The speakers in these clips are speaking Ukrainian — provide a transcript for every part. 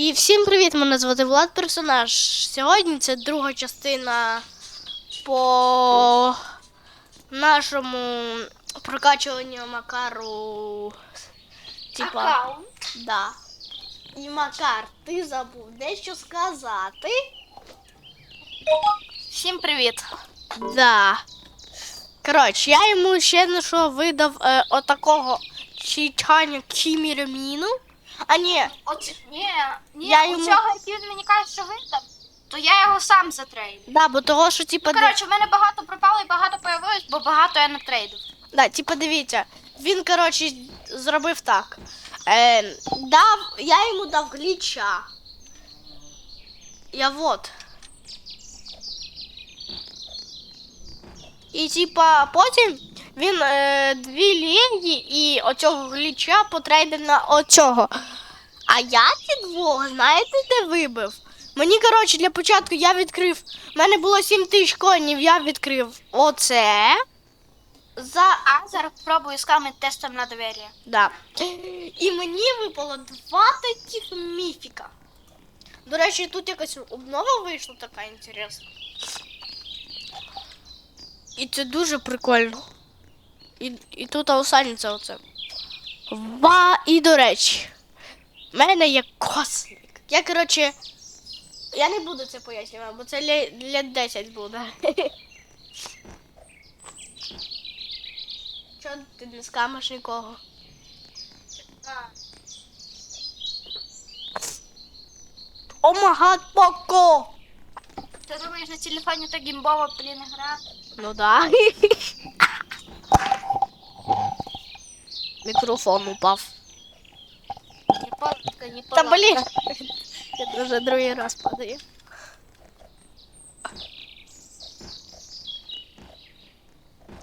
І всім привіт! Мене звати Влад Персонаж. Сьогодні це друга частина по нашому прокачуванню Макару. Типа. Аккаунт. Да. І Макар, ти забув дещо сказати. Всім привіт. Да. Коротше, я йому ще на що видав е, отакого чичаня кіміраміну. А ні, Оце, ні, ні, Я у йому- цього, який він мені каже, що видав, то я його сам затрейдив. да, бо того, що типа. де- Коротше, в мене багато пропало і багато появилось, бо багато я не трейдив. Да, типа дивіться, він, коротше, зробив так. Е, дав, я йому дав гліча. Я вот. І типа потім він е, дві лінії і оцього гліча потрейдив на оцього. А я ці двох, знаєте, де вибив? Мені, коротше, для початку я відкрив. У мене було 7 тисяч коїнів, я відкрив оце. За А зараз спробую скамити тестом на довір'я. Да. І мені випало два таких міфіка. До речі, тут якась обнова вийшла така інтересна. І це дуже прикольно. І, і тут аусальниця оце. Ва, і до речі, в мене є космік. Я, коротше, я не буду це пояснювати, бо це лет 10 буде. Чого ти не скамиш нікого? О магад Поко! Ти думаєш, на телефоні так гімбово, блін, гра? Ну да. Мікрофон упав. Не полотка, не Та блін. Я вже другий раз падаю.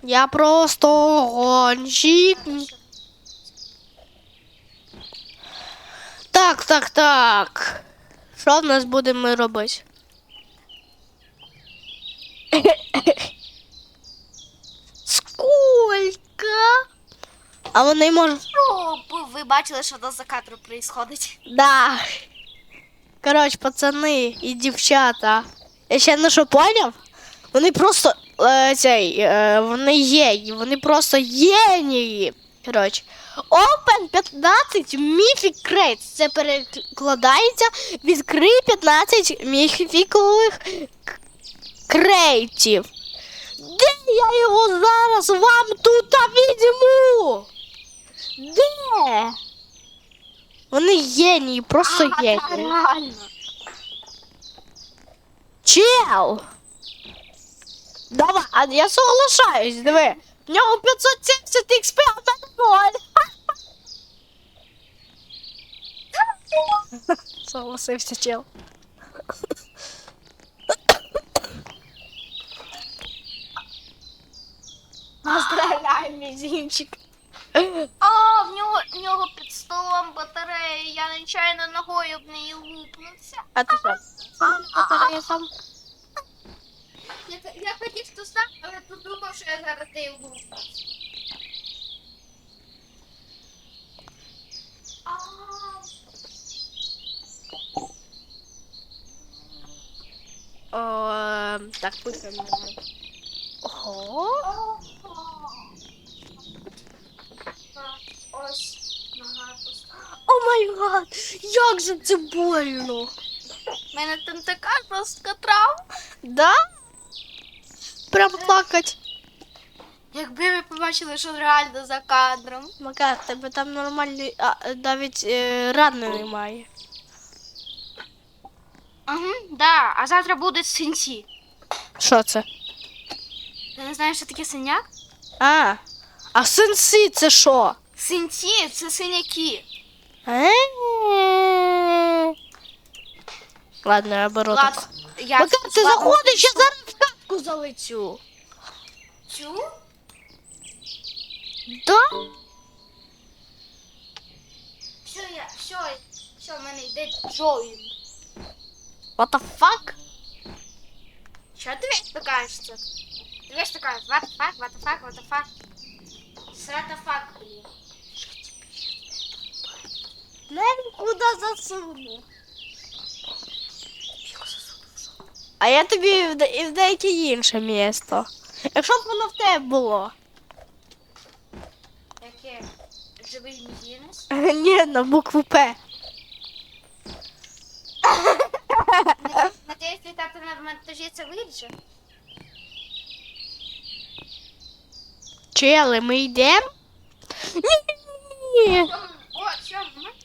Я просто гонщик. Так, так, так. Що в нас будемо робити? А вони можуть. Щоб ви бачили, що до за кадру происходить. Да. Коротше, пацани і дівчата. Я ще не що поняв? Вони просто е, цей, е, вони є, вони просто генії. Коротше. Open 15 Mythic Crates. Це перекладається відкрий 15 міфікових крейтів. Де я його зараз вам тут візьму? Де? Вони генії, просто Ага, генії. реально. Чел! Давай, а я соглашаюсь, диви. В нього 570 XP, а в мене 0. Согласився, чел. Поздравляю, мізинчик. А, в нього, під столом батарея, я нечайно ногою об неї лупнувся. А ти що? Сам батарея сам. Я, я хотів то сам, але подумав, що я зараз нею лупнусь. А, О, ем, так, пишемо. Ого. ого. Ось. О май гад, як же це больно. У мене там така жорстка травма. Да? Прям плакать. Якби ви побачили, що реально за кадром. Макар, тебе там нормальний, а, навіть е, рани немає. Угу, да, а завтра буде синці. Що це? Ти не знаєш, що таке синяк? А, а сенси це що? Синці це синяки. Ладно, Влад, так. я Макар, ти Влад, заходиш, я зараз в катку залетю. Цю? Да? Все, я, все, все, в мене йде Джоїн. What the fuck? Що ти весь покажешся? Ти весь така, what the fuck, what the fuck, what the fuck. Срата fuck, блін. Не куди засунув. А я тобі і в, де- і в деяке інше місто. Якщо б воно в тебе було. Яке? Живий бізнес? Ні, на букву П. Надіюсь, літати на монтажі це виріже. Чели, ми йдемо? Ні. О, все, грати.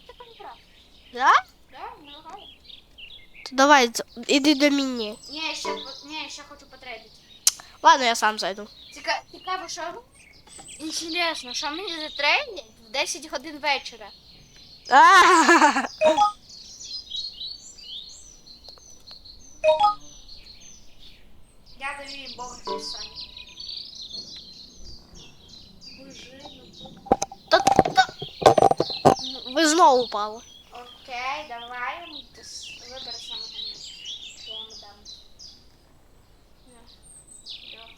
Да? Да, не лагає. То давай, з- іди до мені. Ні, я ще, по- ні, я ще хочу потрейдити. Ладно, я сам зайду. Ціка, цікаво, що інтересно, що мені затрейдять в 10 годин вечора. А, Я даю їм Бог писання. Боже, ну та- та- Ви знову упали. Окей, давай. Ти с- Вибери саме головне. Що я йому дам. На. Йо.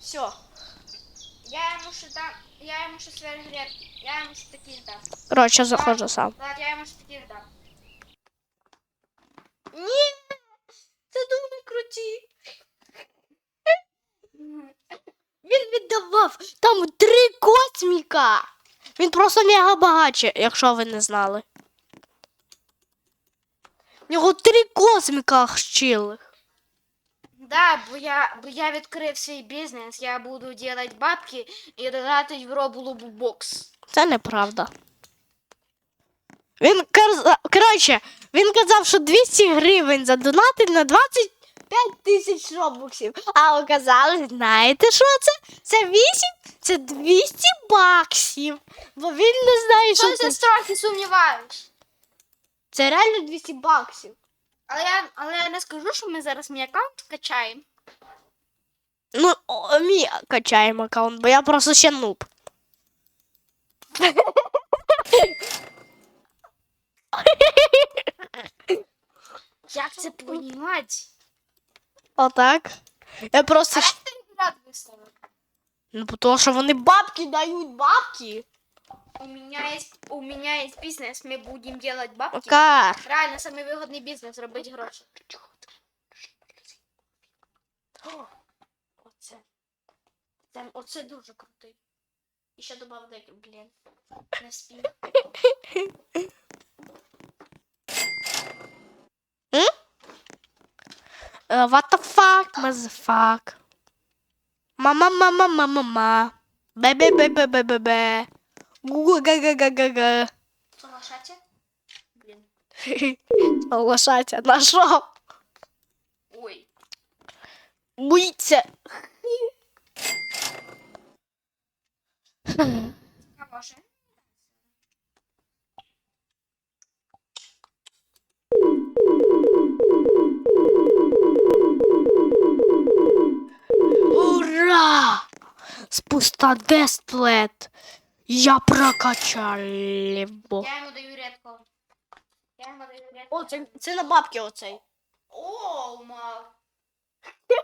Все. Я йому ще дам. Я йому ще свій грек. Я йому ще такі дам. Коротше, заходжу сам. Ладно, я йому ще такі дам. Ні, це дуже круті. Він віддавав там три косміка. Він просто мега багаче, якщо ви не знали. У нього три косміка щілих. Да, бо я, бо я відкрив свій бізнес, я буду робити бабки і додати в Роблобокс. Це неправда. Він коротше, він казав, що 200 гривень задонатить на 25 тисяч робоксів. А оказалось, знаєте, що це? Це 8, це 200 баксів. Бо він не знає, що це. трохи сумніваюсь. Це реально 200 баксів. Але я, але я не скажу, що ми зараз мій аккаунт качаємо. Ну, о, мій качаємо аккаунт, бо я просто ще нуб. Як це понімати? Отак. Я просто. А щ- як ти ребят виставив? Ну, тому що вони бабки дають бабки. У меня есть, у меня есть бизнес, мы будем делать бабки. Окар. Реально, самый выгодный бизнес, робити гроші. О, Оце. Це, оце дуже крутий. І ще добав декілька, блін. Не спів. Uh, what the fuck, motherfuck? Мама, мама, мама, мама. Бе, бе, бе, бе, бе, бе, бе. Гу, га, га, га, га, га. Соглашаться? Блін. Лошадя, нашов. Ой. Боїться. А Спуста десплет. Я прокачал. Я йому даю редко. Я йому даю редко. О, це, це на бабки оцей. О, мав. Га,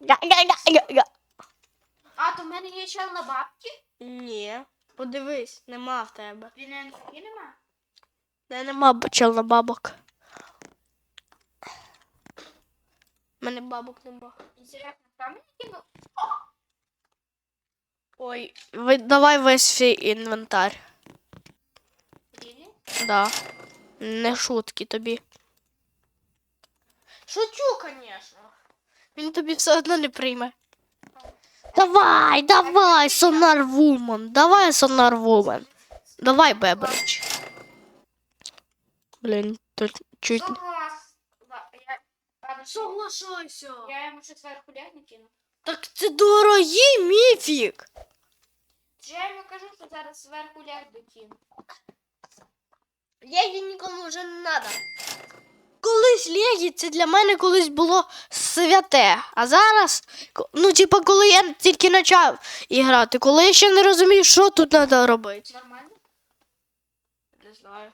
га, га, га, га. А, то в мене є чел на бабки? Ні, подивись, нема в тебе. Він не нема? Де нема чел на бабок. У мене бабок нема. Інтересно? Ой, ви, давай весь свій інвентар. Да. Не шутки тобі. Шучу, звісно. Він тобі все одно не прийме. Давай, давай, сонар вумен. Давай, сонар вумен. Давай, Бебрич. Блін, тут чуть. Соглас. Ла- Я... Ладно, що? Соглашайся. Я йому ще зверху ляг не кину. Так це дорогий міфік. Я йому кажу, що зараз зверху ляг докину. Легі нікому вже не треба. Колись Легі це для мене колись було святе. А зараз, ну, типа, коли я тільки почав іграти, коли я ще не розумію, що тут треба робити. Нормально? Не знаю.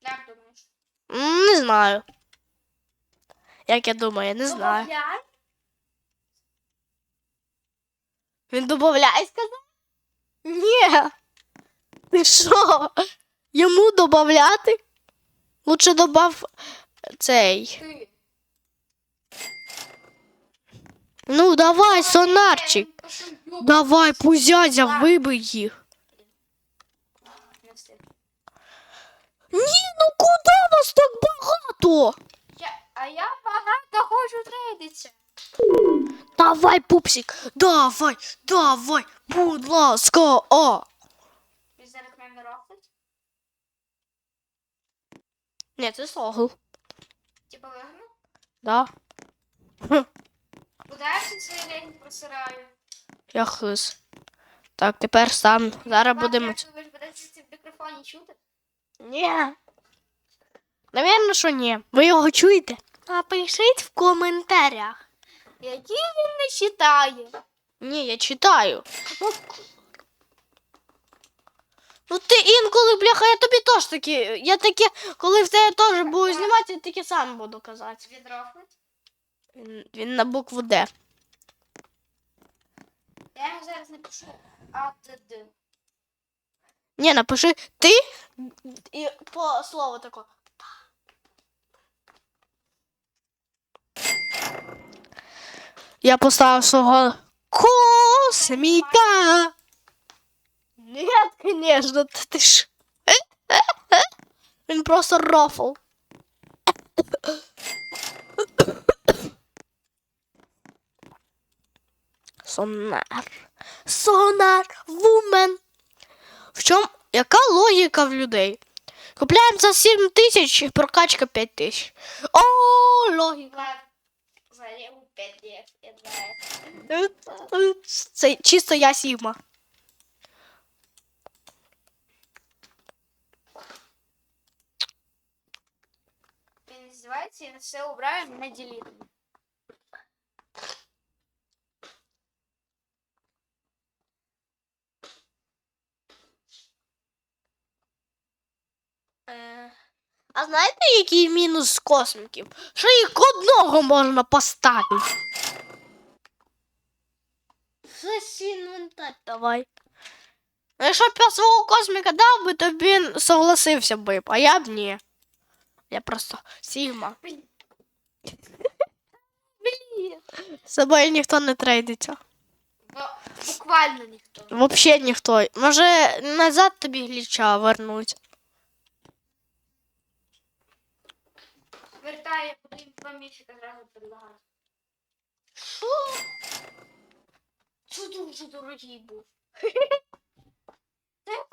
Як думаєш? Не знаю. Як я думаю, не знаю. Добавляй. Він додає, сказав? Ні. Ти що? Йому додати? Лучше добав цей. Ти. Ну, давай, сонарчик. Я. Давай, пузязя, вибий їх. Не. Ні, ну куди вас так багато? А я багато хочу трейдитися. Давай, пупсик, давай, давай, будь ласка, а. Він зараз мене рохнуть. Ні, це согл. Типа вигну. Да, Куди я всі цей день просираю? я хис. Так, тепер сам. Зараз будемо. Ви ж будете в мікрофоні чути? Ні. Навірно, що ні. Ви його чуєте? Напишіть в коментарях. Які він не читає? Ні, я читаю. Ну, ну ти інколи, бляха, я тобі теж такі. Я таке, коли в тебе теж буду знімати, я таке сам буду казати. Він. Він, він на букву Д. Я йому зараз напишу АТД. Ні, напиши ти і по слову тако. Я поставив свого косміка. Нет, конечно, ти, ж. Він просто рофл. Сонар. Сонар, вумен. В чому? Яка логіка в людей? Купляємо за 7 тисяч, прокачка 5 тисяч. О, логіка. Влад, заліву 5 лет, я знаю. Це чисто я Сігма. Він називається, я все убрав, мене ділітом. А знаєте, який мінус косміків? Що їх одного можна поставити? Щось інвентар давай. Ну, якщо б я свого косміка дав би, то б він согласився би, а я б ні. Я просто Сігма. Блін. З собою ніхто не трейдиться. Буквально ніхто. Вообще ніхто. Може, назад тобі гліча вернуть. Вертає, буду їм два місяці зразу предлагати. Що? Це дуже дорогий був. Я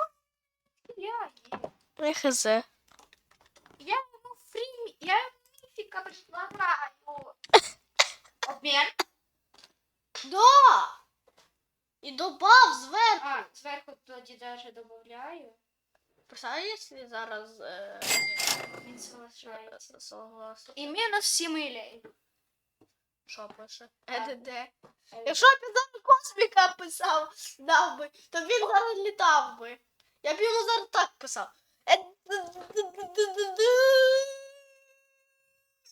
є. Не хз. Я йому фрі, я йому міфіка предлагаю. Обмін. Да! І добав зверху. А, зверху тоді даже добавляю. Представляєш, якщо зараз е, Він соглашається. согласен. І мінус 7 милей. Що пише? ЕДД. Якщо б він зараз косміка писав, дав би, то він зараз літав би. Я б йому зараз так писав.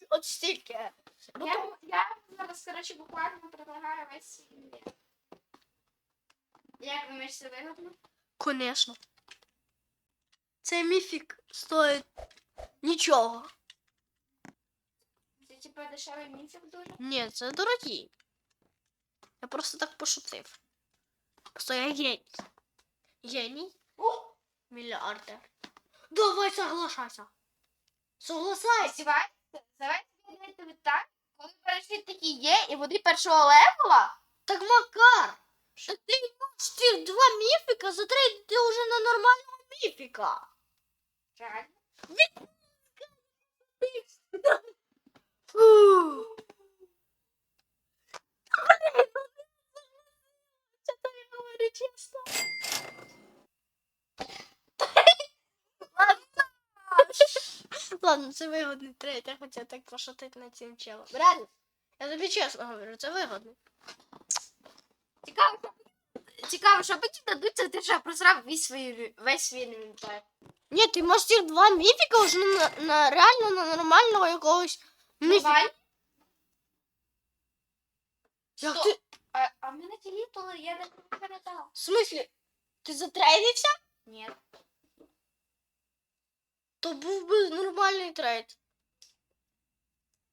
От стільки. Ну, Я, я зараз, коротше, буквально предлагаю весь свій. Як думаєш, це вигодно? Конечно. Цей міфік стоїть нічого. Це типа дешевий міфік дуже. Ні, це дорогі. Я просто так пошутив. Просто я геній. Геній? О! Мільярдер. Давай соглашайся. Согласайся. Давай тобі тобі так, коли перейшли такі є, і вони першого левела. Так Макар. Так ти можеш цих два міфіка затрейдити вже на нормального міфіка. Реально. Фу. Блін, ну, Це. Ладно, вигодний я хотів так пошутити над цим челом. Реально, я тобі чесно говорю, це вигодно. Цікаво, Цікаво, що мені дадуть, це ти вже просрав весь свій весь свій інвентар. Ні, ти можеш цих два міфіка вже на, на реально на нормального якогось міфіка. Нормально? Як Стоп. ти? А, а в мене тілітало, я не пам'ятав. В смислі? Ти затрейдився? Ні. То був би нормальний трейд.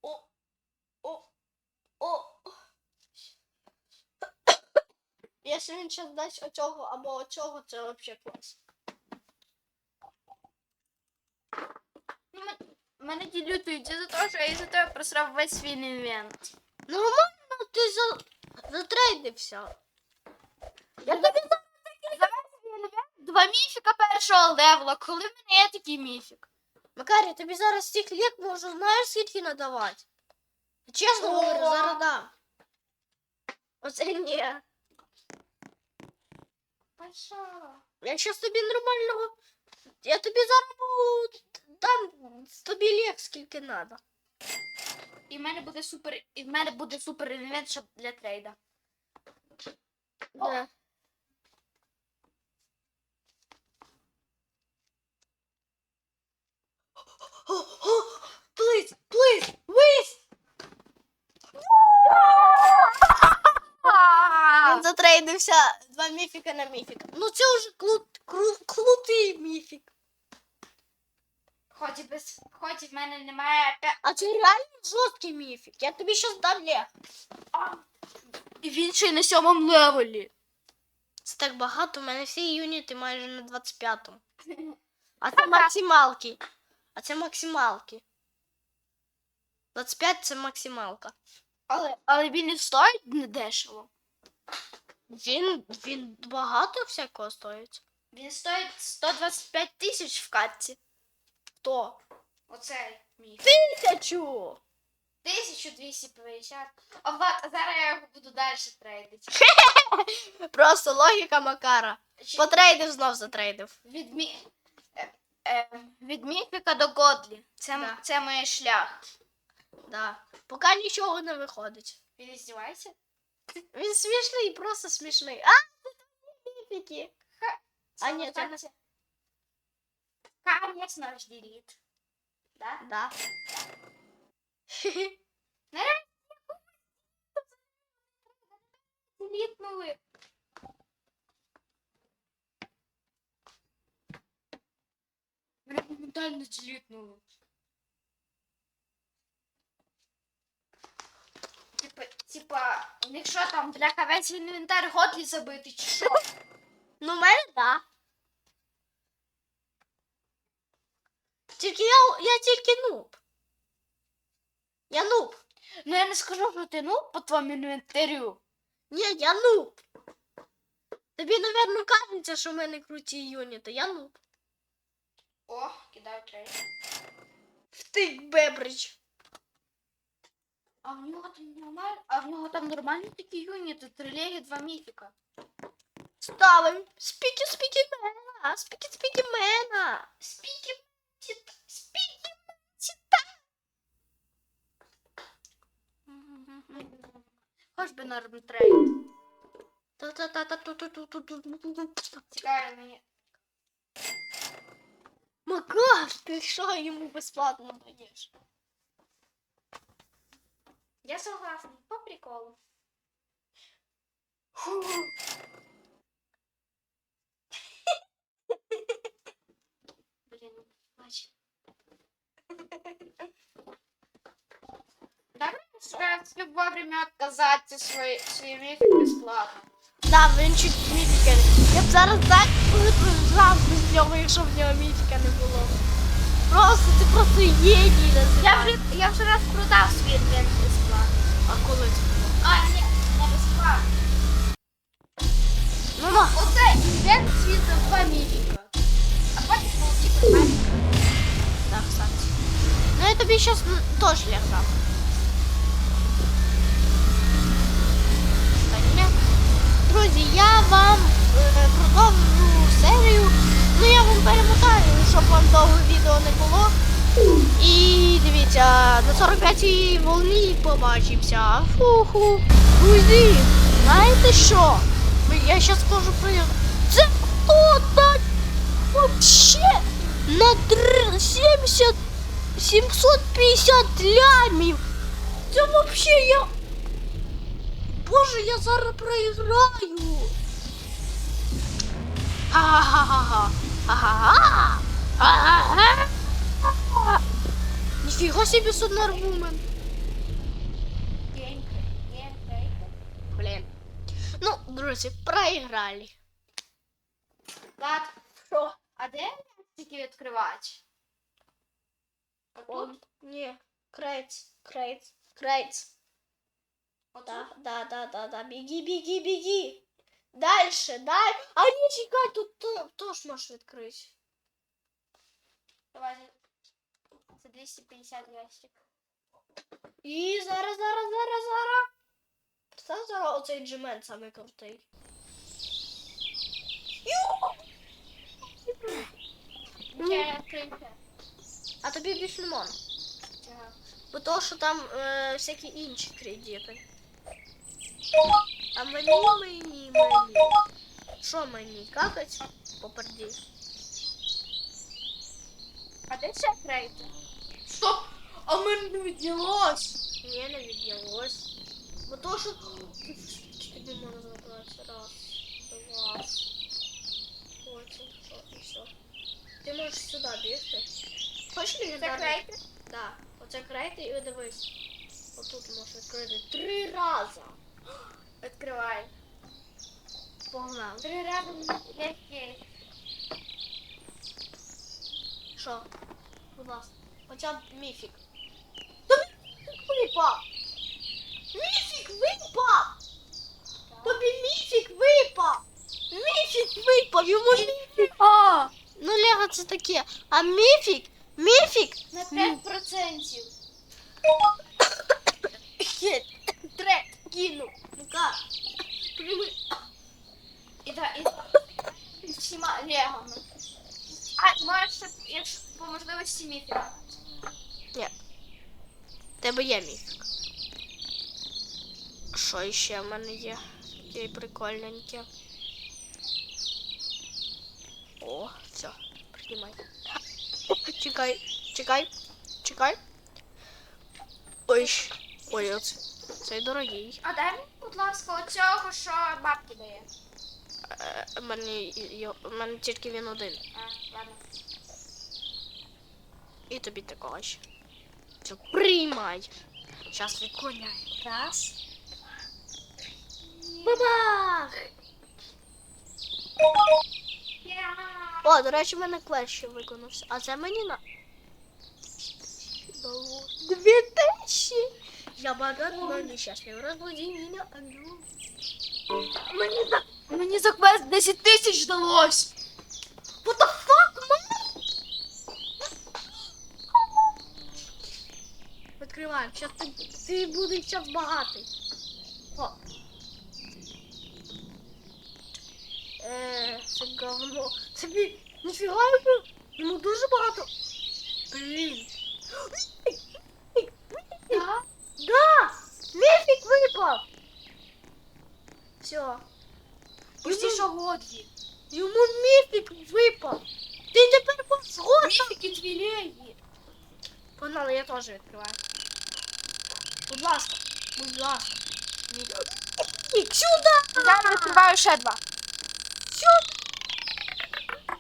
О, о, о. Якщо він зараз дасть оцього або оцього, це взагалі клас. Ну, мен- Мене ділютують за те, що я із-за тебе просрав весь свій інвент. Нормально, ти за... затрейдився. Я тобі Два міфіка першого левела. Коли в мене є такий міфік? Макарі, тобі зараз цих лік можу, знаєш, скільки надавати? Чесно О. говорю, зараз дам. Оце ні. Паша. Я щас тобі нормального. Я тобі зараз дам тобі лік скільки треба. І в мене буде супер. І в мене буде супер інвент щоб для трейда. Да. Please, please, please! Він затрейдився два міфіка на міфіка. Ну це вже кру, кру, крутий міфік. Хоч і без. Хоч і в мене немає. А це реально жорсткий міфік. Я тобі щас дам лег. І він ще й на сьомому левелі. Це так багато, у мене всі юніти майже на 25-му. А це максималки. А це максималки. 25 це максималка. Але, але він і стоїть недешево. Він, він багато всякого стоїть. Він стоїть 125 тисяч в катці. Хто? Оцей міф. Тисячу! 1250. А вот, а зараз я його буду далі трейдити. Просто логіка Макара. Чи- Потрейдив знов затрейдив. Від, мі... е, е, від міфіка до Годлі. Це, Да. це моє шлях. Да. Поки нічого не виходить. Він здівається? Він смішний, просто смішний. А, це твої міфіки. А, ні, це не- Конечно ж, деліт. Да? Да. Делітнули. Мене моментально делітнули. Типа, типа, у них що там, бляха, весь інвентар годлі забитий, чи що? Ну, в мене да. Тільки я, я тільки нуб. Я нуб. Ну я не скажу, що ти ну по твоєму інвентарю. Ні, я нуб. Тобі, напевно, кажеться, що в мене круті юніти. Я нуб. О, кидаю трейд. Втик бебрич. А в нього там нормально, а в нього там нормальні такі юніти, три легі, два міфіка. Ставим. Спіки, спіки мена. Спіки, спіки мена. Спіки, тіта, Хоч би норм трейд. Цікаві мені. Макар, ти що йому безплатно даєш? Я согласна, по приколу. Блін, бач. Так, что вовремя отказаться свои, свои мифы бесплатно. Да, він чуть міфіка. Я б зараз так виграв без нього, якщо б в нього міфіка не було. Просто ти просто геній Я вже, я вже раз продав свій бесплатно. А коли це було? А, ні, не бесплатно. Ну на. Оце інвент світ за два міфіка. А потім получив нормально. Так, кстати. Ну я тобі зараз теж лягав. Та ні. Друзі, я вам е, продовжу серію. Ну я вам перемотаю, щоб вам довго відео не було. І дивіться, на 45-й волні побачимося. Фу-ху. Друзі, знаєте що? Я зараз скажу про. Це хто так вообще на др- 70 750 лямів. Це вообще я. Боже, я зараз проіграю. Ха-ха-ха-ха. Ха-ха-ха. Ха-ха-ха. Ніфіга собі геймплей. Блін. Ну, друзі, проіграли. Влад, Що? а де тільки відкривати? О, Отут? ні. Крейц, крейц, крейц. Да, да, да, да, да. Беги, беги, беги. Дальше, дай. А не чекай, тут то, теж можеш відкрити. Давай. Це 250 ящик. І зараз, зараз, зараз, зараз. Представ зараз оцей джемен самий крутий. Ще кринка. А тобі більш не можна. Чого? Бо то, що там е, всякі інші кредити. А мені, мені, мені. Що мені? Какать? Поперді. А де ще крейти? Стоп! А мене не віднялось. Ні, не віднялось. Бо то, що... Тобі можна забрати. Раз, два. Потім, що, і все. Ти можеш сюди бігти. Хочеш Це легендарний? Так, оце крейти і дивись. Отут можеш відкрити три рази. Відкривай. Погнали. Три рази легкий. Що? Будь ласка. Хоча б міфік. Та міфік випав! Міфік випав! Тобі міфік випав! Міфік випав! Йому міфік! А! Ну Лего це таке. А міфік? Міфік? На 5%. Є, Трет кинув. Ну-ка. І да, і з всіма легами. А, можеш, якщо по можливості міфіка. В тебе є міфік. Що ще в мене є? Таке прикольненьке. О, все, приймай. Чекай, чекай, чекай. Ой, ой, оце. Цей дорогий. А дай будь ласка, оцього, що бабки дає. Е, в мене, мене тільки він один. А, ладно. І тобі такого ще. Все, приймай. Зараз відклоняю. Раз. Бабах! О, до речі, в мене клеш ще виконався. А це мені на. Дві тисячі. Я багат, но нещасний. Розбуди мене, алло. Мені за, мені за квест 10 тисяч далось. What the fuck, Відкриваємо. Щас ти, ти будеш зараз багатий. О. Е, це говно. Тобі ніфіга йому. Дуже багато. Блін. Да? Да! Міфік випав! Все. Почти що годлі. Йому міфік випав. Ти тепер згодна. Міфіки дві. Погнали, я теж відкриваю. Будь ласка, будь ласка. Сюди! Я відкриваю ще два. Сюди!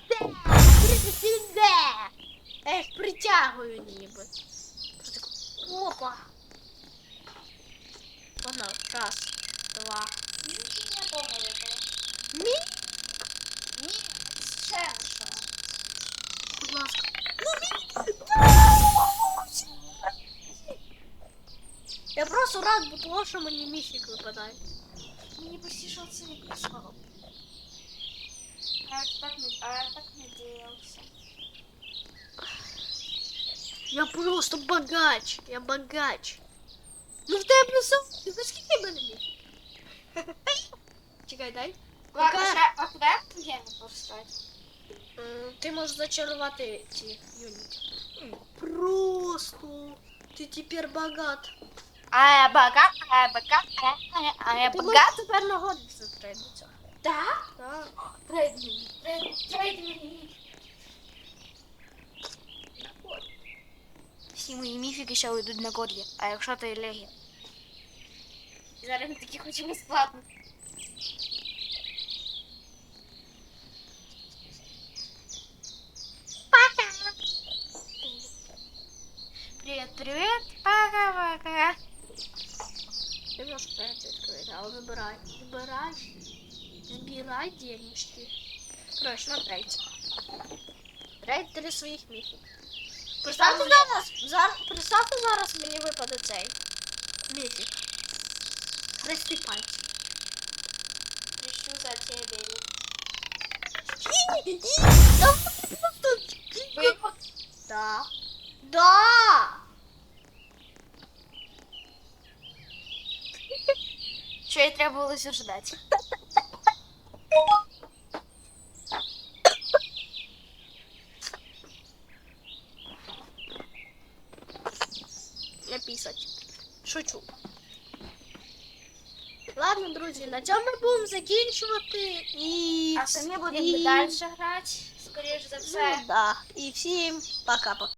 Де? Сюди! Я їх притягую ніби. Опа. Погнали. Раз, два. Не помилити. Мі. Ні, ще що. Будь ласка. Я просто рад, бо того, що мені міфік випадає. Мені почти що це не прислав. А я так не, а я так надіявся. Я просто богач. Я богач. Ну в тебе плюсов. Ти знаєш, скільки в мене міфік? Чекай, дай. Ладно, Пока- ще, а куди я геми поставити? М, Ти можеш зачарувати ці юніти. Просто. Ти тепер богат. А я богат, а я богат, а я- а я Ти богат. можеш тепер нагодитися трейдиться. Так? Так. Трейд мені. Трейд- Трейд мені. Всі мої міфіки ще уйдуть на годлі, а якщо то і легі. І зараз ми такі хочемо складно. Привіт. Забирай. Збирай. Збирай денежки. Короче, на трейд. Трейд три своїх міфів. Представте зараз, зараз, представте зараз мені випаде цей. Міфік. Хрести пальці. Прищу за тебе. Випад. Да. Да. Що і треба було ждати. Не писать. Шучу. Ладно, друзі, на цьому ми будемо закінчувати і. А самі і- будемо далі грати, скоріш за все. Ну, да. І всім пока-пока.